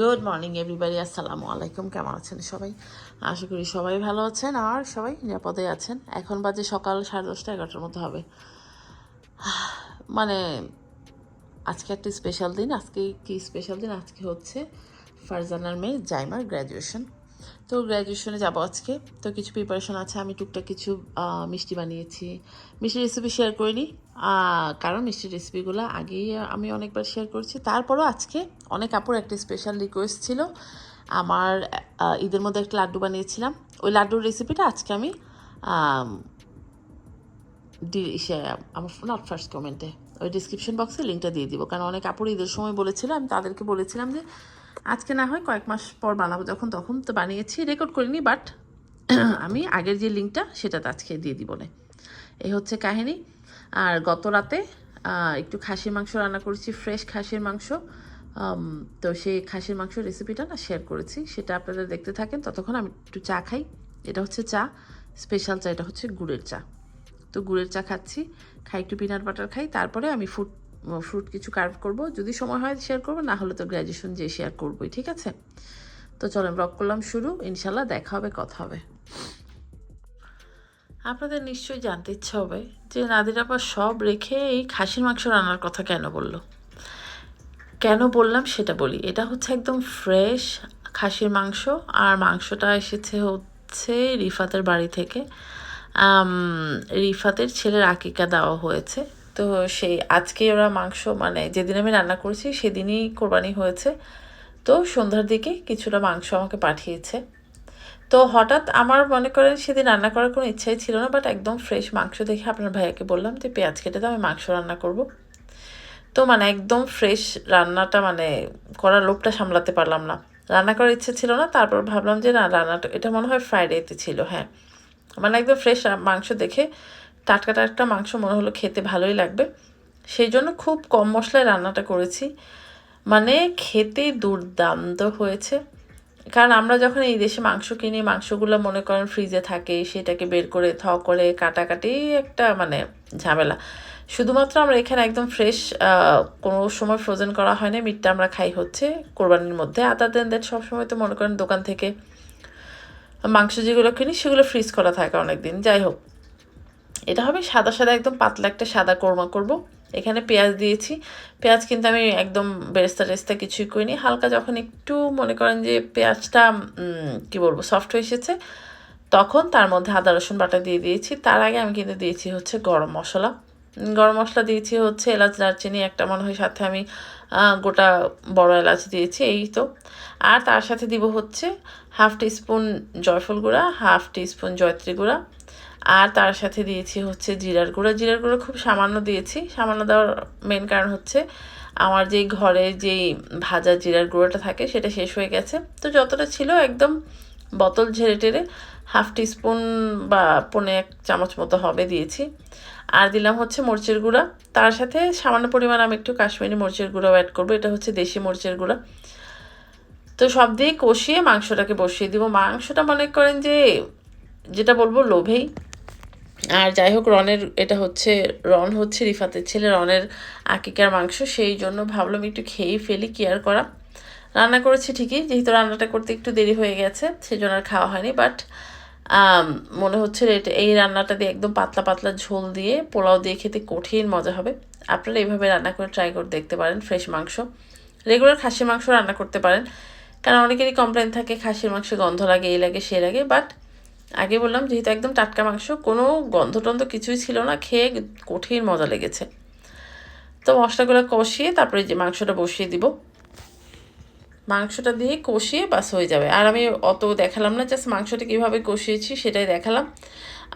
Good morning everybody আসসালামু আলাইকুম কেমন আছেন সবাই? আশা করি সবাই ভালো আছেন। আর সবাই নিরাপদে আছেন। এখন বাজে সকাল সাড়ে দশটা, এগারোটার মধ্যে হবে। মানে আজকে একটা স্পেশাল দিন। আজকে কি স্পেশাল দিন? আজকে হচ্ছে ফারজানার মেয়ে জাইমার গ্র্যাজুয়েশন তো গ্র্যাজুয়েশনে যাব আজকে। তো কিছু প্রিপারেশন আছে। আমি টুকটাক কিছু মিষ্টি বানিয়েছি। মিষ্টি রেসিপি শেয়ার করিনি। কারণ মিষ্টি রেসিপিগুলো আগেই আমি অনেকবার শেয়ার করেছি। তারপরও আজকে অনেক আপুর একটা স্পেশাল রিকোয়েস্ট ছিল। আমার ঈদের মধ্যে একটা লাড্ডু বানিয়েছিলাম। ওই লাড্ডুর রেসিপিটা আজকে আমি আমার নট ফার্স্ট কমেন্টে ওই ডিসক্রিপশন বক্সে লিঙ্কটা দিয়ে দিব। কারণ অনেক কাপড় ঈদের সময় বলেছিল, আমি তাদেরকে বলেছিলাম যে, আজকে না হয় কয়েক মাস পর বানাবো যখন, তখন তো বানিয়েছি রেকর্ড করিনি বাট আমি আগের যে লিঙ্কটা সেটাতে আজকে দিয়ে দিব না এই হচ্ছে কাহিনী। আর গত রাতে একটু খাসির মাংস রান্না করেছি, ফ্রেশ খাসির মাংস। তো সেই খাসির মাংস রেসিপিটা না শেয়ার করেছি। সেটা আপনারা দেখতে থাকেন। ততক্ষণ আমি একটু চা খাই। এটা হচ্ছে চা স্পেশাল চা, এটা হচ্ছে গুড়ের চা। তো গুড়ের চা খাচ্ছি, খাই একটু পিনাট বাটার খাই। তারপরে আমি ফুড ফ্রুট কিছু কার্ভ করব। যদি সময় হয় শেয়ার করব, না হলে তো গ্র্যাজুয়েশন যে শেয়ার করবোই, ঠিক আছে? তো চলেন ব্লগ করলাম শুরু। ইনশাল্লাহ দেখা হবে, কথা হবে। আপনাদের নিশ্চয়ই জানতে ইচ্ছা হবে যে নাদির আপা সব রেখে এই খাসির মাংস রান্নার কথা কেন বলল? কেন বললাম সেটা বলি। এটা হচ্ছে একদম ফ্রেশ খাসির মাংস, আর মাংসটা এসেছে হচ্ছে রিফাতের বাড়ি থেকে। রিফাতের ছেলের আকিকা দেওয়া হয়েছে। তো সেই আজকে ওরা মাংস মানে যেদিন আমি রান্না করেছি সেদিনই কোরবানি হয়েছে। তো সন্ধ্যার দিকে কিছুটা মাংস আমাকে পাঠিয়েছে। তো হঠাৎ আমার মনে করেন সেদিন রান্না করার কোনো ইচ্ছাই ছিল না বাট একদম ফ্রেশ মাংস দেখে আপনার ভাইয়াকে বললাম যে, পেঁয়াজ কেটে দাও, আমি মাংস রান্না করব। তো মানে একদম ফ্রেশ রান্নাটা মানে করার লোভটা সামলাতে পারলাম না। রান্না করার ইচ্ছে ছিল না, তারপর ভাবলাম যে, না, রান্নাটা, এটা মনে হয় ফ্রাইডেতে ছিল। হ্যাঁ মানে একদম ফ্রেশ মাংস দেখে টাটকা টাটকা মাংস মনে হলো খেতে ভালোই লাগবে। সেই জন্য খুব কম মশলায় রান্নাটা করেছি। মানে খেতে দুর্দান্ত হয়েছে। কারণ আমরা যখন এই দেশে মাংস কিনি, মাংসগুলো মনে করেন ফ্রিজে থাকে, সেটাকে বের করে থ করে কাটাকাটি একটা মানে ঝামেলা। শুধুমাত্র আমরা এখানে একদম ফ্রেশ কোনো সময় ফ্রোজেন করা হয় না মিটটা আমরা খাই হচ্ছে কোরবানির মধ্যে। আদার দেন দ্যাট সবসময় তো মনে করেন দোকান থেকে মাংস যেগুলো কিনি, সেগুলো ফ্রিজ করা থাকে অনেক দিন যাই হোক, এটা হবে সাদা সাদা, একদম পাতলা একটা সাদা কোরমা করব। এখানে পেঁয়াজ দিয়েছি। পেঁয়াজ কিন্তু আমি একদম বেরেস্তা টেস্তা কিছুই করিনি। হালকা যখন একটু মনে করেন যে পেঁয়াজটা কি বলব সফট হয়ে এসেছে, তখন তার মধ্যে আদা, রসুন বাটা দিয়ে দিয়েছি। তার আগে আমি কিন্তু দিয়েছি হচ্ছে গরম মশলা। গরম মশলা দিয়েছি হচ্ছে এলাচ, দারচিনি, একটা মনে হয় সাথে আমি গোটা বড় এলাচ দিয়েছি, এই তো। আর তার সাথে দিব হচ্ছে হাফ টিস্পুন জয়ফল গুঁড়া, হাফ টিস্পুন জয়ত্রী গুঁড়া আর তার সাথে দিয়েছি হচ্ছে জিরার গুঁড়া। জিরার গুঁড়ো খুব সামান্য দিয়েছি। সামান্য দেওয়ার মেন কারণ হচ্ছে আমার যেই ঘরে যেই ভাজা জিরার গুঁড়োটা থাকে সেটা শেষ হয়ে গেছে। তো যতটা ছিল একদম বোতল ঝেড়ে টেরে হাফ টিস্পুন বা পনে এক চামচ মতো হবে দিয়েছি। আর দিলাম হচ্ছে মরিচের গুঁড়া। তার সাথে সামান্য পরিমাণ আমি একটু কাশ্মীরি মরিচের গুঁড়াও অ্যাড করব। এটা হচ্ছে দেশি মরিচের গুঁড়া। তো সব দিয়ে কষিয়ে মাংসটাকে বসিয়ে দিব। মাংসটা মনে করেন যে, যেটা বলব লোভেই। আর যাই হোক রনের এটা হচ্ছে, রন হচ্ছে রিফাতের ছেলে, রনের আকিকার মাংস, সেই জন্য ভাবলাম একটু খেয়েই ফেলি কেয়ার করা। রান্না করেছি ঠিকই, যেহেতু রান্নাটা করতে একটু দেরি হয়ে গেছে সেই জন্য আর খাওয়া হয়নি বাট মনে হচ্ছে এটা, এই রান্নাটা দিয়ে একদম পাতলা পাতলা ঝোল দিয়ে, পোলাও দিয়ে খেতে কঠিন মজা হবে। আপনারা এইভাবে রান্না করে ট্রাই করে দেখতে পারেন ফ্রেশ মাংস। রেগুলার খাসির মাংস রান্না করতে পারেন, কারণ অনেকেরই কমপ্লেন থাকে, খাসির মাংস গন্ধ লাগে, এই লাগে, সে লাগে বাট আগে বললাম যেহেতু একদম টাটকা মাংস, কোনো গন্ধ টন্ধ কিছুই ছিল না, খেয়ে কঠিন মজা লেগেছে। তো মশলাগুলো কষিয়ে তারপরে যে মাংসটা বসিয়ে দিব। মাংসটা দিয়ে কষিয়ে বাস হয়ে যাবে। আর আমি অত দেখালাম না জাস্ট মাংসটা কীভাবে কষিয়েছি সেটাই দেখালাম।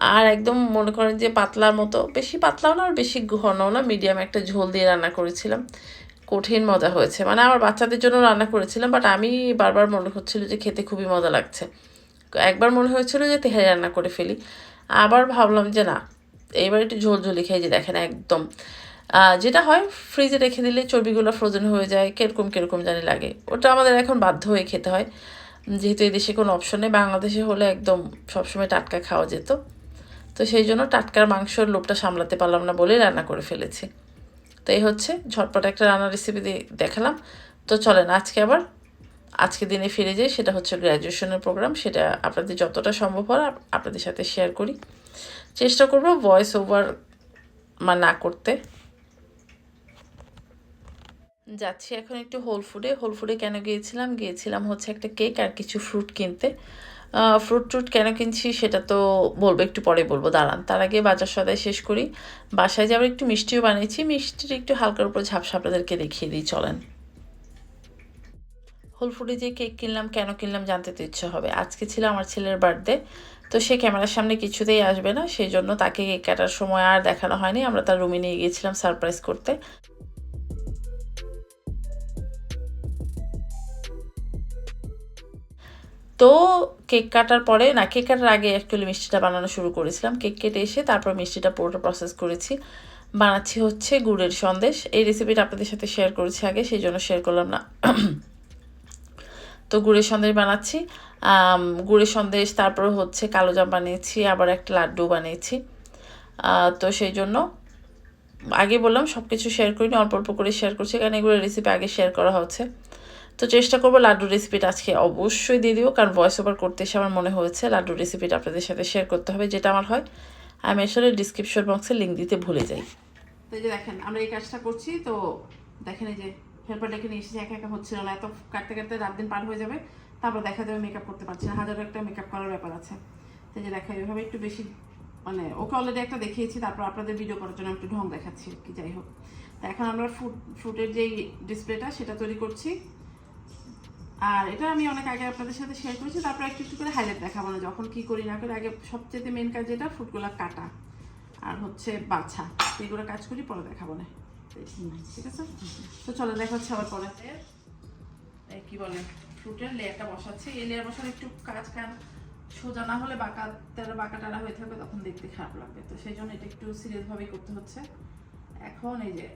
আর একদম মনে করেন যে পাতলার মতো, বেশি পাতলাও না, আর বেশি ঘনও না মিডিয়াম একটা ঝোল দিয়ে রান্না করেছিলাম। কঠিন মজা হয়েছে। মানে আমার বাচ্চাদের জন্য রান্না করেছিলাম বাট আমি বারবার মনে হচ্ছিল যে খেতে খুবই মজা লাগছে। একবার মনে হয়েছিল যে তেহারি রান্না করে ফেলি। আবার ভাবলাম যে না, এইবার একটু ঝোল ঝোলি খেয়ে যে দেখেন একদম। যেটা হয় ফ্রিজে রেখে দিলে চর্বিগুলো ফ্রোজেন হয়ে যায়, কীরকম কীরকম জানি লাগে। ওটা আমাদের এখন বাধ্য হয়ে খেতে হয়। যেহেতু দেশে কোনো অপশন নেই, বাংলাদেশে হলে একদম সবসময় টাটকা খাওয়া যেত। তো সেই জন্য টাটকার মাংসর লোভটা সামলাতে পারলাম না বলে রান্না করে ফেলেছি। তো এই হচ্ছে, ঝটপট একটা রান্নার রেসিপি দিয়ে দেখালাম। তো চলেন, আজকে আবার আজকে দিনে ফিরে যাই, সেটা হচ্ছে গ্র্যাজুয়েশনের প্রোগ্রাম সেটা আপনাদের যতটা সম্ভব হয়, আপ- আপনাদের সাথে শেয়ার করি। চেষ্টা করব ভয়েস ওভার মা না করতে। যাচ্ছি এখন একটু হোল ফুডে হোল ফুডে কেন গিয়েছিলাম? গিয়েছিলাম হচ্ছে একটা কেক আর কিছু ফ্রুট কিনতে। ফ্রুট ট্রুট কেন কিনছি সেটা তো বলব, একটু পরে বলব। দাঁড়ান, তার আগে বাজার সদায় শেষ করি। বাসায় যে আবার একটু মিষ্টিও বানিয়েছি, মিষ্টির একটু হালকার উপর ঝাপসা আপনাদেরকে দেখিয়ে দিই, চলেন। হোল ফুডে যে কেক কিনলাম, কেন কিনলাম জানতে তো ইচ্ছে হবে। আজকে ছিল আমার ছেলের বার্থডে তো সে ক্যামেরার সামনে কিছুতেই আসবে না, সেই জন্য তাকে কেক কাটার সময় আর দেখানো হয়নি। আমরা তার রুমে নিয়ে গিয়েছিলাম সারপ্রাইজ করতে। তো কেক কাটার পরে, না কেক কাটার আগে অ্যাকচুয়ালি মিষ্টিটা বানানো শুরু করেছিলাম। কেক কেটে এসে তারপর মিষ্টিটা পুরোটা প্রসেস করেছি। বানাচ্ছি হচ্ছে গুড়ের সন্দেশ। এই রেসিপিটা আপনাদের সাথে শেয়ার করেছি আগে, সেই জন্য শেয়ার করলাম না। তো গুড়ের সন্দেশ বানাচ্ছি। গুড়ের সন্দেশ, তারপর হচ্ছে কালো জাম বানিয়েছি, আবার একটা লাড্ডু বানিয়েছি। তো সেই জন্য আগে বললাম সব কিছু শেয়ার করিনি, অল্প অল্প করে শেয়ার করছি, কারণ এগুলো রেসিপি আগে শেয়ার করা হচ্ছে। তো চেষ্টা করব লাড্ডুর রেসিপিটা আজকে অবশ্যই দিয়ে দিব, কারণ ভয়েস ওভার করতে এসে আমার মনে হয়েছে লাড্ডুর রেসিপিটা আপনাদের সাথে শেয়ার করতে হবে, যেটা আমার হয়। আমি আসলে ডিসক্রিপশন বক্সে লিঙ্ক দিতে ভুলে যাই। তো যে দেখেন, আমরা এই কাজটা করছি, তো দেখেন এই যে হেল্পার ডেকে নিয়ে এসেছি, একা একা হচ্ছিল না। এত কাটতে কাটতে রাত দিন পার হয়ে যাবে, তারপর দেখা যাবে মেকআপ করতে পারছি না। হাজারো একটা মেকআপ করার ব্যাপার আছে। তাই যে দেখা, এভাবে একটু বেশি মানে ওকে অলরেডি একটা দেখিয়েছি, তারপর আপনাদের ভিডিও করার জন্য একটু ঢং দেখাচ্ছি কি, যাই হোক। তো এখন আমরা ফুড ফুডের যেই ডিসপ্লেটা সেটা তৈরি করছি। আর এটা আমি অনেক আগে আপনাদের সাথে শেয়ার করেছি, তারপর একটু একটু করে হাইলাইট দেখাবো না। যখন কি করি না করে, আগে সবচেয়ে মেন কাজ যেটা ফুডগুলো কাটা। আর হচ্ছে বাছা। এগুলো কাজ করি, পরে দেখাবো না। ঠিক আছে তো চলো, দেখা হচ্ছে আবার পরে। কি বলে ফ্রুটের লেয়ারটা বসাচ্ছি। এই লেয়ার বসানো একটু কাজ কান সোজা না হলে বাঁকা, তেরা বাঁকা টারা হয়ে থাকবে, তখন দেখতে খারাপ লাগবে। তো সেই জন্য এটা একটু সিরিয়াসভাবেই করতে হচ্ছে। এখন এই যে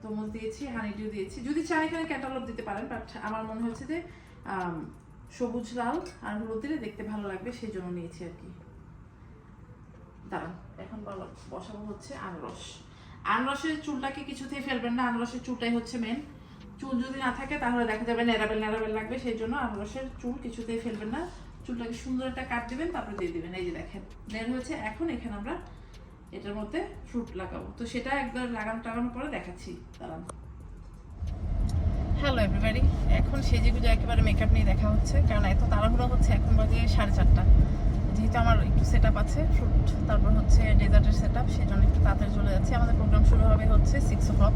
তরমুজ দিয়েছি হানি ডিউ দিয়েছি। যদি চান এখানে ক্যাটালগ দিতে পারেন বাট আমার মনে হচ্ছে যে সবুজ লাল আর হলুদ দিলে দেখতে ভালো লাগবে, সেই জন্য নিয়েছি আর কি। দাঁড়ান এখন বসাবো হচ্ছে আনারস। আনারসের চুলটাকে কিছুতেই ফেলবেন না, আনারসের চুলটাই হচ্ছে মেন চুল যদি না থাকে, তাহলে দেখা যাবে ন্যাড়াবেল ন্যাড়াবেল লাগবে, সেই জন্য আনারসের চুল কিছুতেই ফেলবেন না। চুলটাকে সুন্দর একটা কাট দেবেন, তারপরে দিয়ে দেবেন। এই যে দেখেন দেন হচ্ছে এখন এখানে আমরা এটার মধ্যে ফ্রুট লাগাবো। তো সেটা একবার লাগানো টাগানোর পরে দেখাচ্ছি। দাঁড়ান। হ্যালো এভরিবাডি এখন সেজে গুজে একেবারে মেকআপ নিয়ে দেখা হচ্ছে, কারণ এত তাড়াহুড়ো হচ্ছে, এখন বাজে সাড়ে চারটা। যেহেতু আমার একটু সেট আছে ফ্রুট তারপর হচ্ছে ডেজার্টের সেট আপ সেই জন্য একটু তাড়াতাড়ি চলে যাচ্ছি। আমাদের প্রোগ্রাম শুরু হবে হচ্ছে সিক্স ও ক্লক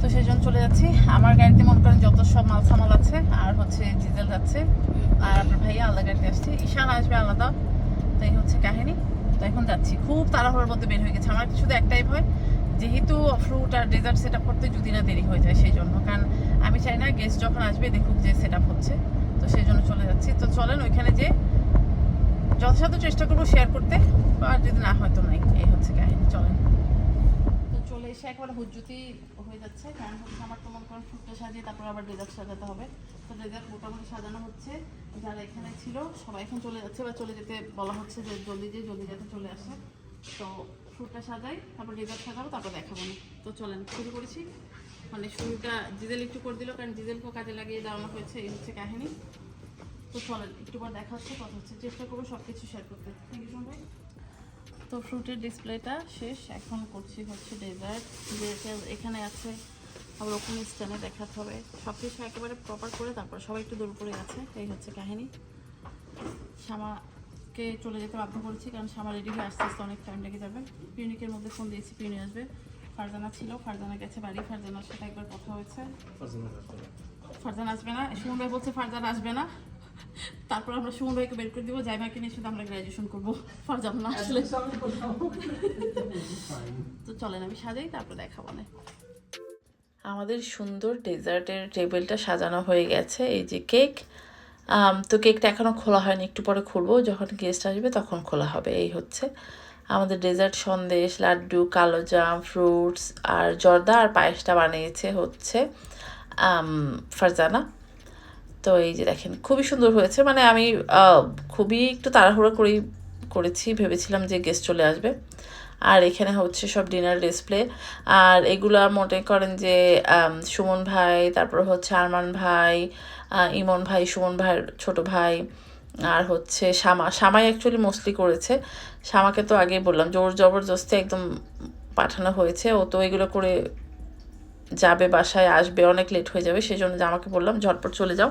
তো সেই জন্য চলে যাচ্ছি। আমার গাড়িতে মনে করেন যত সব মাল সামাল আছে, আর হচ্ছে ডিজেল যাচ্ছে, আর আপনার ভাইয়া আলাদা গাড়িতে আসছে। ঈশান আসবে আলাদা তো এই হচ্ছে কাহিনী। তো এখন যাচ্ছি। খুব তাড়াহুড়োর মধ্যে বের হয়ে গেছে। আমার শুধু একটাই ভয়, যেহেতু ফ্রুট আর ডেজার্ট সেট আপ করতে যদি না দেরি হয়ে যায় সেই জন্য কারণ আমি চাই না গেস্ট যখন আসবে, দেখুক যে সেট আপ হচ্ছে। তো সেই জন্য চলে যাচ্ছি। তো চলেন ওইখানে যে যথাসাধ্য চেষ্টা করব শেয়ার করতে, আর যদি না হয় তো নাই, এই হচ্ছে কাহিনী, চলেন। তো চলে এসে একবার হুজ্জুতি হয়ে যাচ্ছে, কারণ হচ্ছে আমার তো মনে করেন ফুটটা সাজিয়ে তারপর আবার ডেজার্ট সাজাতে হবে। তো ডেজার্ট মোটামুটি সাজানো হচ্ছে, যারা এখানে ছিল সবাই এখন চলে যাচ্ছে, বা চলে যেতে বলা হচ্ছে যে জলদি যে জলদি যাতে চলে আসে। তো ফ্রুটটা সাজাই, তারপর ডেজার্ট সাজাবো, তারপর দেখাবো না তো চলেন, শুরু করেছি। মানে শুরুটা ডিজেল একটু করে দিল, কারণ ডিজেলকেও কাজে লাগিয়ে দেওয়ানো হয়েছে, এই হচ্ছে কাহিনী। তো চলেন একটু পর দেখা হচ্ছে কথা হচ্ছে। চেষ্টা করব সব কিছু শেয়ার করতে। থ্যাংক ইউ ভাই তো ফ্রুটের ডিসপ্লেটা শেষ। এখন করছি হচ্ছে ডেজার্ট যেটা এখানে আছে। আবার ওখানে স্ট্যান্ডে দেখাতে হবে। সব কিছু একেবারে প্রপার করে তারপর সবাই একটু দূর করে আছে এই হচ্ছে কাহিনী। শ্যামাকে চলে যেতে বাধ্য করেছি কারণ শ্যামা রেডি হয়ে আস্তে আস্তে অনেক টাইম লেগে যাবে। পিউনিকের মধ্যে ফোন দিয়েছি পিউনি আসবে। ফারজানা ছিল ফারজানা গেছে বাড়ি। ফারজানার সাথে একবার কথা হয়েছে। ফারজানা আসবে না। সুমন ভাই বলছে ফারজানা আসবে না। তারপর আমরা সুমন ভাইকে বের করে দিব, জাইমাকে নিয়ে শুধু আমরা গ্র্যাজুয়েশন করব। ফারজান না আসলে। তো চলেন আমি সাজাই, তারপর দেখাবো না আমাদের সুন্দর ডেজার্টের টেবিলটা সাজানো হয়ে গেছে, এই যে কেক। তো কেকটা এখনও খোলা হয়নি, একটু পরে খুলবো, যখন গেস্ট আসবে তখন খোলা হবে, এই হচ্ছে। আমাদের ডেজার্ট সন্দেশ, লাড্ডু, কালো জাম ফ্রুটস আর জর্দা আর পায়েসটা বানিয়েছে হচ্ছে ফারজানা। তো এই যে দেখেন, খুবই সুন্দর হয়েছে। মানে আমি খুবই একটু তাড়াহুড়ো করেই করেছি, ভেবেছিলাম যে গেস্ট চলে আসবে। আর এখানে হচ্ছে সব ডিনার ডিসপ্লে আর এগুলা মনে করেন যে সুমন ভাই, তারপর হচ্ছে আরমান ভাই ইমন ভাই, সুমন ভাইয়ের ছোট ভাই, আর হচ্ছে শামা। শামাই অ্যাকচুয়ালি মোস্টলি করেছে। শামাকে তো আগেই বললাম, জোর জবরদস্তি একদম পাঠানো হয়েছে। ও তো এগুলো করে যাবে, বাসায় আসবে, অনেক লেট হয়ে যাবে সেই জন্য আমাকে বললাম, ঝটপট চলে যাও।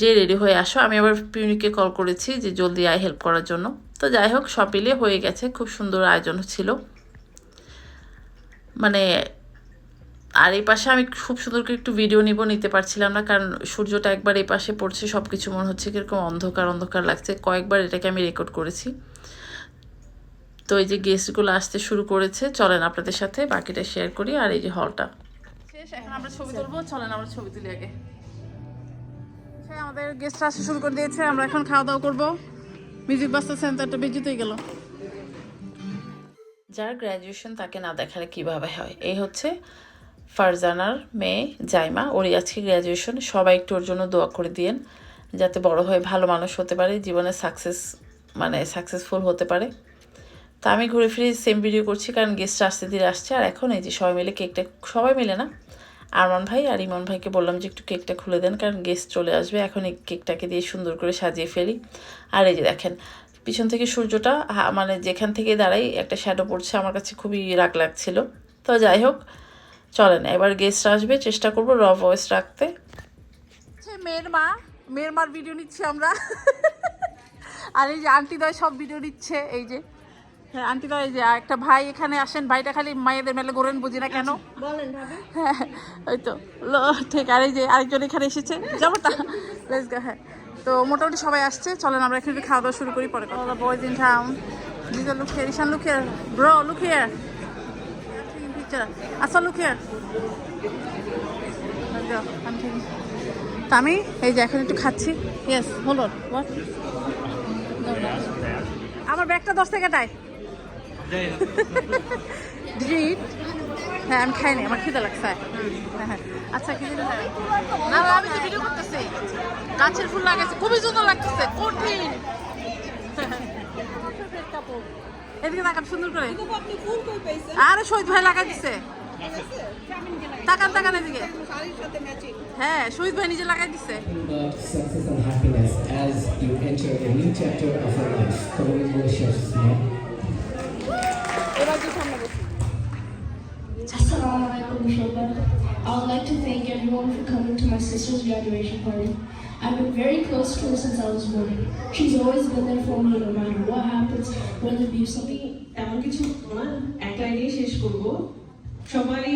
যে রেডি হয়ে আসো, আমি আবার পিউনিকে কল করেছি যে জলদি আয় হেল্প করার জন্য। তো যাই হোক মিলিয়ে হয়ে গেছে, খুব সুন্দর আয়োজন ছিল। মানে আর এই পাশে আমি খুব সুন্দর করে একটু ভিডিও নিব, নিতে পারছিলাম না, কারণ সূর্যটা একবার এই পাশে পড়ছে সব কিছু মনে হচ্ছে কীরকম অন্ধকার অন্ধকার লাগছে। কয়েকবার এটাকে আমি রেকর্ড করেছি। তো এই যে গেস্টগুলো আসতে শুরু করেছে, চলেন আপনাদের সাথে বাকিটা শেয়ার করি, আর এই যে হলটা শেষ, এখন আমরা ছবি তুলবো, চলেন আমরা ছবি তুলি আগে। আমাদের গেস্টরা আসতে শুরু করে দিয়েছে। আমরা এখন খাওয়া দাওয়া করব। মিউজিক বাস্টার সেন্টারটা বেজুতেই গেল। যার গ্র্যাজুয়েশন তাকে না দেখালে কীভাবে হয়? এই হচ্ছে ফারজানার মেয়ে জাইমা। ওরই আজকে গ্র্যাজুয়েশন সবাই একটু ওর জন্য দোয়া করে দিয়েন, যাতে বড় হয়ে ভালো মানুষ হতে পারে, জীবনে সাকসেস মানে সাকসেসফুল হতে পারে। তা আমি ঘুরে ফিরে সেম ভিডিও করছি, কারণ গেস্ট আসতে ধীরে আসছে। আর এখন এই যে সবাই মিলে কেকটা সবাই মিলে না? আরমান ভাই আর ইমন ভাইকে বললাম যে একটু কেকটা খুলে দেন, কারণ গেস্ট চলে আসবে। এখন এই কেকটাকে দিয়ে সুন্দর করে সাজিয়ে ফেলি। আর এই যে দেখেন, পিছন থেকে সূর্যটা মানে যেখান থেকে দাঁড়াই একটা শ্যাডো পড়ছে, আমার কাছে খুবই রাগ লাগছিল। তো যাই হোক, চলেন, এবার গেস্ট আসবে, চেষ্টা করব র ভয়েস রাখতে। হচ্ছে মেয়ের মা, মেয়ের মার ভিডিও নিচ্ছি আমরা। আর এই যে আন্টি দয় সব ভিডিও নিচ্ছে, এই যে। হ্যাঁ আন্টি দয় এই যে একটা ভাই এখানে আসেন ভাইটা খালি মায়েদের মেলে ঘোরেন বুঝি না কেন? বলেন ভাবি। হ্যাঁ ওই তো লো- ঠিক আর এই যে আরেকজন এখানে এসেছে। যাব তা হ্যাঁ। তো মোটামুটি সবাই আসছে চলেন আমরা এখানে একটু খাওয়া দাওয়া শুরু করি পরে কথা বয়েজ ইন টাউন দিদা look here Ishan look here bro look here picture আচ্ছা লুক হিয়ার তা আমি এই যে এখন একটু খাচ্ছি। ইয়েস হোল্ড অন আমার ব্যাগটা দশ টাকাটায় ডিট হ্যাঁ আমি খাইনি, আমার খিদে লাগছে। হ্যাঁ হ্যাঁ। আচ্ছা খিদে না আমি তো ভিডিও করতেছি। গাছের ফুল লাগাইছে, খুবই সুন্দর লাগতেছে, কঠিন। এদিকে তাকান, সুন্দর করে। আরে, শহীদ ভাই লাগাই দিছে। তাকান তাকান এদিকে। হ্যাঁ শহীদ ভাই নিজে লাগাই দিছে। As you enter a new chapter of your life. Come on, Mauritius, man. এবার যে সামনে বসি Alaikum, I would like to thank everyone for coming to my sister's graduation party. I've been very close to her since I was born. She's always been there for me no matter what happens, whether it be something তেমন কিছু না একটা লাইনেই শেষ করব সবাই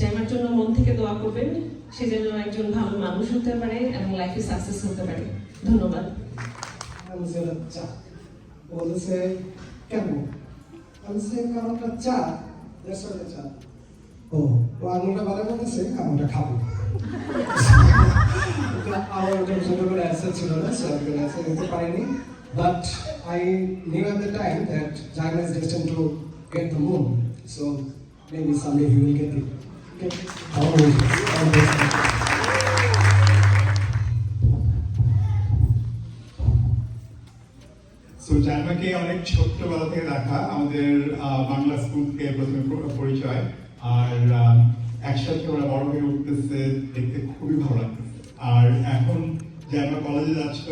জামার জন্য মন থেকে দোয়া করবেন সে যেন একজন ভালো মানুষ হতে পারে এবং লাইফে সাকসেস হতে পারে ধন্যবাদ বলছে কেন বলছে কারণটা চা দেড়শো চা ও ও আঙুলটা বলতেছে, আঙুলটা খাব। আমার ওটা অ্যান্সার ছিল না অ্যান্সার দিতে পারিনি। But I knew at the time that is to get the moon so maybe someday he will get it জানমাকে অনেক ছোট্টবেলা থেকে দেখা, আমাদের বাংলা স্কুল থেকে প্রথমে পরিচয়। আর একসাথে ওরা বড় হয়ে উঠতেছে, দেখতে খুবই ভালো লাগতেছে। আর এখন জানমা কলেজে যাচ্ছ,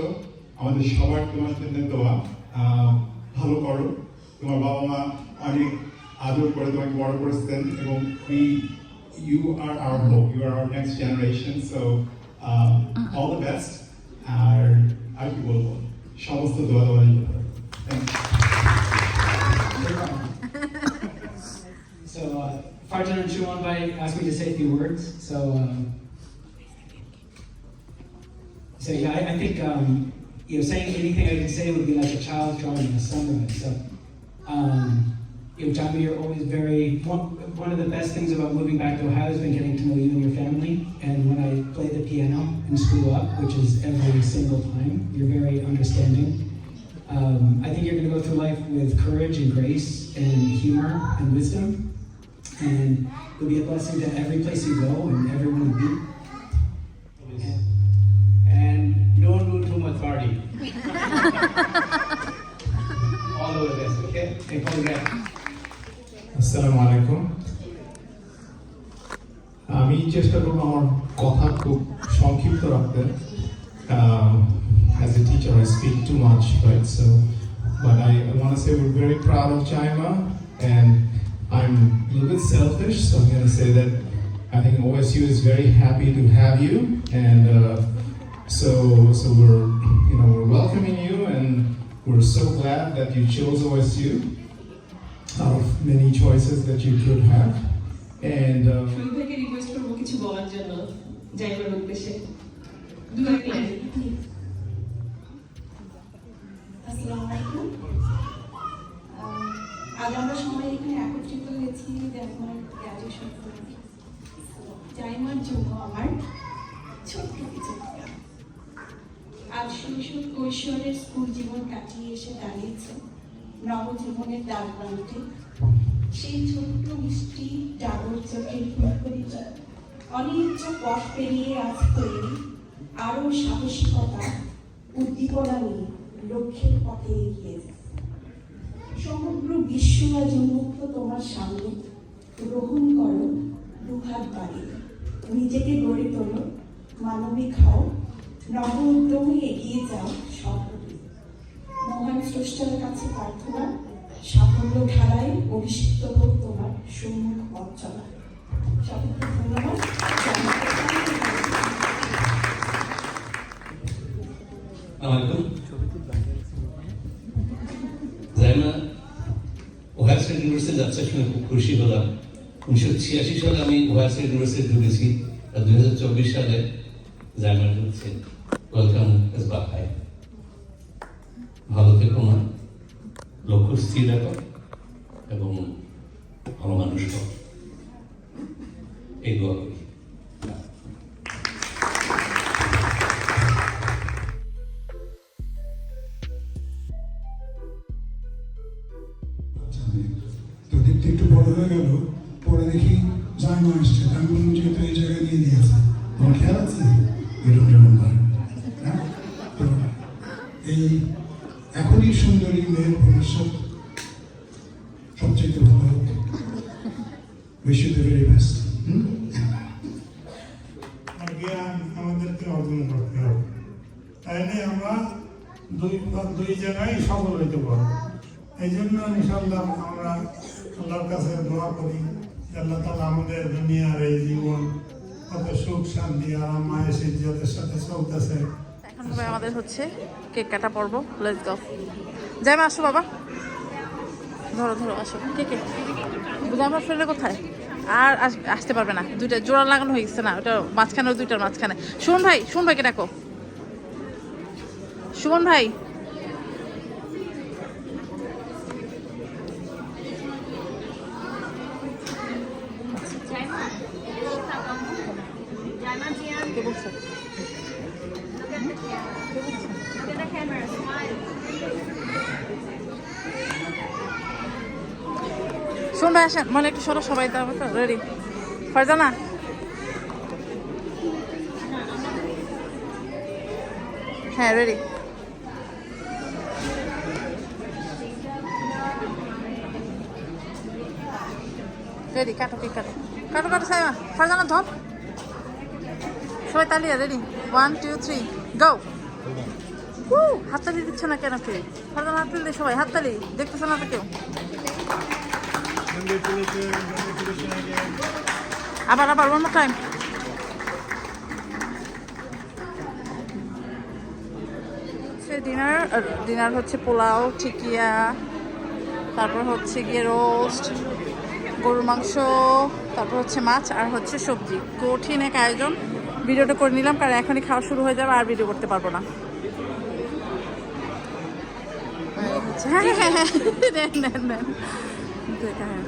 আমাদের সবার তোমার জন্য দোয়া ভালো করো। তোমার বাবা মা অনেক আদর করে তোমাকে বড় করেছেন এবং we you are our hope you are our next generation so all the best আর আর কি বলব? সমস্ত দোয়া জন্য thank you Farjan and Shuman Bhai asked me to say a few words. So, um, so yeah, I, I think um, you know saying anything I could say would be like a child drawing a sunrise. So, um, you know, Tommy, you're always very one, one of the best things about moving back to Ohio has been getting to know you and your family. And when I play the piano and screw up, which is every single time, you're very understanding. Um, I think you're going to go through life with courage and grace and humor and wisdom And you'll be a blessing to every place you go and everyone you meet. and don't do too much party. All over this, okay? They call you Yeah. আসসালামু আলাইকুম আমি চেষ্টা করবো আমার কথা খুব সংক্ষিপ্ত রাখতে as a teacher I speak too much right so but I want say we're very proud of Chaima and I'm a little bit selfish, so I'm going to say that I think OSU is very happy to have you, and uh, so so we're you know we're welcoming you, and we're so glad that you chose OSU out of many choices that you could have, and. Um, আজ আমরা সবাই এখানে একত্রিত হয়েছি জাইমার আমার ছোট্ট কিছু শৈশব কৈশোরের স্কুল জীবন কাটিয়ে এসে দাঁড়িয়েছে নবজীবনের দ্বার প্রান্তে সেই ছোট্ট মিষ্টি ডাবর চোখের ফুলকরিটা অনিচ্ছ পথ পেরিয়ে আজ তৈরি। আরও সাহসিকতা, উদ্দীপনা নিয়ে লক্ষ্যের পথে এগিয়ে যায়। সমগ্র বিশ্ব উন্মুক্ত তোমার সামনে গ্রহণ করো, দুহাত বাড়িয়ে। নিজেকে গড়ে তোলো মানবিক হও নব উদ্যমে এগিয়ে যাও সফলে মহান স্রষ্টার কাছে প্রার্থনা, সাফল্য ধারায় অভিষিক্ত হোক তোমার সম্মুখ পথ চলা। সকলকে ধন্যবাদ। যাত্রা শুনে খুব খুশি হলাম। উনিশশো ছিয়াশি সালে আমি স্টেট ইউনিভার্সিটি ঢুকেছি আর দুই হাজার চব্বিশ সালে জাইমা ঢুকছে ওয়েলকাম বাহাই ভালো থেকো না লক্ষ্য স্থির রাখো এবং ভালো মানুষ হও। এই দোয়া করি তো দেখতে একটু বড় হয়ে গেল, পরে দেখি জায়মা আসছে আমি বললাম যেহেতু এই জায়গায় দিয়ে দিয়েছে তোমার খেয়াল আছে? এরকম রিমেম্বার তো এই এখনই সুন্দরী মেয়ের ভবিষ্যৎ সবচেয়ে ভালো। উইশ ইউ দ্য আমরা দুই দুই জায়গায় সফল হইতে পারব। এই জন্য আমি ইনশাল্লাহ আমরা আল্লাহর কাছে দোয়া করি যে আল্লাহ তালা আমাদের দুনিয়ার এই জীবন কত সুখ শান্তি আরাম মায়ের ইজ্জতের সাথে চলতেছে এখন হবে আমাদের হচ্ছে কেক কাটা পর্ব। লেটস গো জাইমা আসো বাবা। ধরো ধরো, আসো। কে কে? জাইমার ফ্রেন্ডে কোথায়? আর আস- আসতে পারবে না। দুইটা জোড়া লাগানো হয়ে গেছে না, ওটা মাঝখানে দুইটার মাঝখানে। সুমন ভাই, সুমন ভাইকে ডাকো। সুমন ভাই কে বলছে শুন ভাই আসেন মানে একটু সরো, সবাই দাও তো রেডি ফারজানা? হ্যাঁ রেডি রেডি কাটো কি কাটো। কাটো কাটো, সাইমা। ফারজানা, ধর। সবাই তালিয়া ready one two three go হাততালি দিচ্ছে না কেন কেউ ফারজানা, হাততালি সবাই, হাততালি। দেখতেছে না তো কেউ? আবার আবার one more time dinner dinner হচ্ছে পোলাও, টিকিয়া, তারপর হচ্ছে গিয়ে রোস্ট গরুর মাংস, তারপর হচ্ছে মাছ, আর হচ্ছে সবজি। কঠিন এক আয়োজন। ভিডিওটা করে নিলাম, কারণ এখনই খাওয়া শুরু হয়ে যাবে, আর ভিডিও করতে পারব না। এই হ্যাঁ হ্যাঁ হ্যাঁ নেন নেন নেন দেখা হ্যাঁ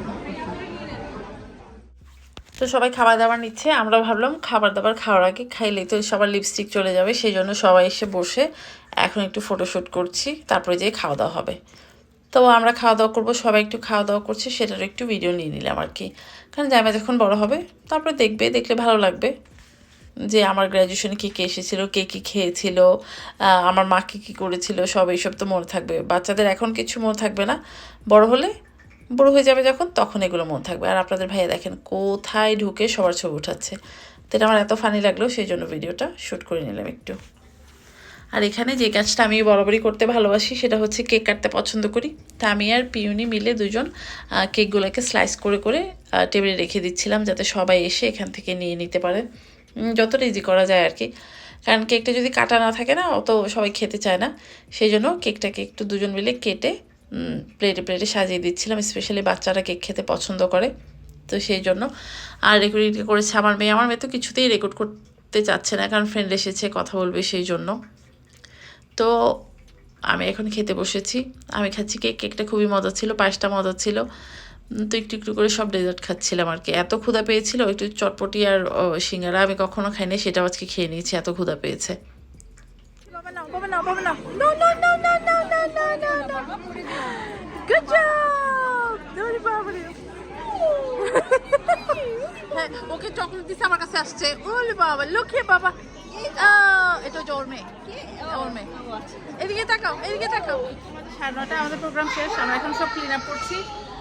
তো সবাই খাবার দাবার নিচ্ছে আমরা ভাবলাম খাবার দাবার খাওয়ার আগে খাইলেই তো সবার লিপস্টিক চলে যাবে সেই জন্য সবাই এসে বসে এখন একটু ফটোশ্যুট করছি, তারপরে যেয়ে খাওয়া দাওয়া হবে। তো আমরা খাওয়া দাওয়া করব, সবাই একটু খাওয়া দাওয়া করছে, সেটার একটু ভিডিও নিয়ে নিলাম আর কি। কারণ জামা যখন বড় হবে, তারপরে দেখবে, দেখলে ভালো লাগবে যে আমার গ্র্যাজুয়েশনে কী কী এসেছিল, কে কী খেয়েছিল আমার মা কী কী করেছিল, সব এইসব তো মনে থাকবে। বাচ্চাদের এখন কিছু মনে থাকবে না, বড় হলে বড় হয়ে যাবে যখন, তখন এগুলো মনে থাকবে। আর আপনাদের ভাইয়া দেখেন কোথায় ঢুকে সবার ছবি উঠাচ্ছে। তো এটা আমার এত ফানি লাগল, সেই জন্য ভিডিওটা শ্যুট করে নিলাম একটু। আর এখানে যে কাজটা আমি বরাবরই করতে ভালোবাসি, সেটা হচ্ছে কেক কাটতে পছন্দ করি। তা আমি আর পিউনি মিলে দুজন কেকগুলোকে স্লাইস করে করে টেবিলে রেখে দিচ্ছিলাম যাতে সবাই এসে এখান থেকে নিয়ে নিতে পারে। যতটা ইজি করা যায় আর কি। কারণ কেকটা যদি কাটা না থাকে না, অত সবাই খেতে চায় না। সেই জন্য কেকটাকে একটু দুজন মিলে কেটে প্লেটে প্লেটে সাজিয়ে দিচ্ছিলাম স্পেশালি বাচ্চারা কেক খেতে পছন্দ করে, তো সেই জন্য। আর রেকর্ডিং করেছে আমার মেয়ে। আমার মেয়ে তো কিছুতেই রেকর্ড করতে চাচ্ছে না, কারণ ফ্রেন্ড এসেছে, কথা বলবে সেই জন্য। তো আমি এখন খেতে বসেছি। আমি খাচ্ছি কেক কেকটা খুবই মজা ছিল, পায়েসটা মজা ছিল। তো একটু একটু করে সব ডেজার্ট খাচ্ছিলাম আর কি। এত ক্ষুধা পেয়েছিল, একটু চটপটি আর সিঙ্গারা আমি কখনো খাইনি, সেটাও আজকে খেয়ে নিয়েছি, এত ক্ষুধা পেয়েছে। No no no no no no no no good job দৌড়ি বাবা রে হ্যাঁ ওকে চকলেট দিছে, আমার কাছে আসছে। ওলে বাবা, লক্ষ্মী বাবা। এটা হচ্ছে ওর মেয়ে। ওর মেয়ে। এদিকে তাকাও এদিকে তাকাও। সাড়ে নটা আমাদের প্রোগ্রাম শেষ, আমরা এখন সব ক্লিন আপ করছি।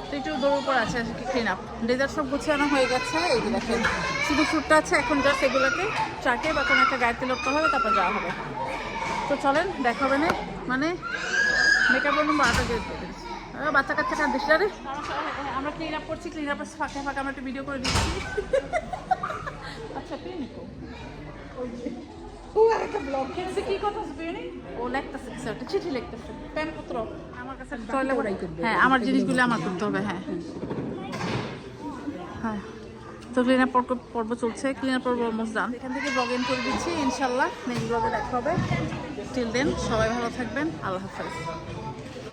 তো একটু দৌড় উপর আছে ক্লিন আপ ডেজার্ট সব গুছানো হয়ে গেছে, এই যে দেখেন, শুধু ফুডটা আছে, এখন জাস্ট এগুলোকে ট্রাকে বা কোনো একটা গাড়িতে লোকতে হবে, তারপর যাওয়া হবে। তো চলেন, দেখা হবে না মানে মেকআপ রুম বারোটা দিয়ে দিতে বাচ্চা কাচ্চা কাঁদিস রে। আমরা ক্লিন আপ করছি ক্লিন আপের ফাঁকে ফাঁকে আমরা একটা ভিডিও করে দিচ্ছি। আচ্ছা পেয়ে নিকো। ও আরেকটা ব্লগ খেলছে কি কথা ও লেখতেছে কিছু একটা চিঠি লিখতেছে। আমার কাছে হ্যাঁ আমার জিনিসগুলো আমার করতে হবে হ্যাঁ। হ্যাঁ। তো ক্লিন আপ পর্ব চলছে। ক্লিন আপ পর্ব অলমোস্ট ডান এখান থেকে ব্লগ ইন করে দিচ্ছি, ইনশাল্লাহ। নেক্সট ব্লগে দেখা হবে। টিল দেন সবাই ভালো থাকবেন। আল্লাহ হাফেজ।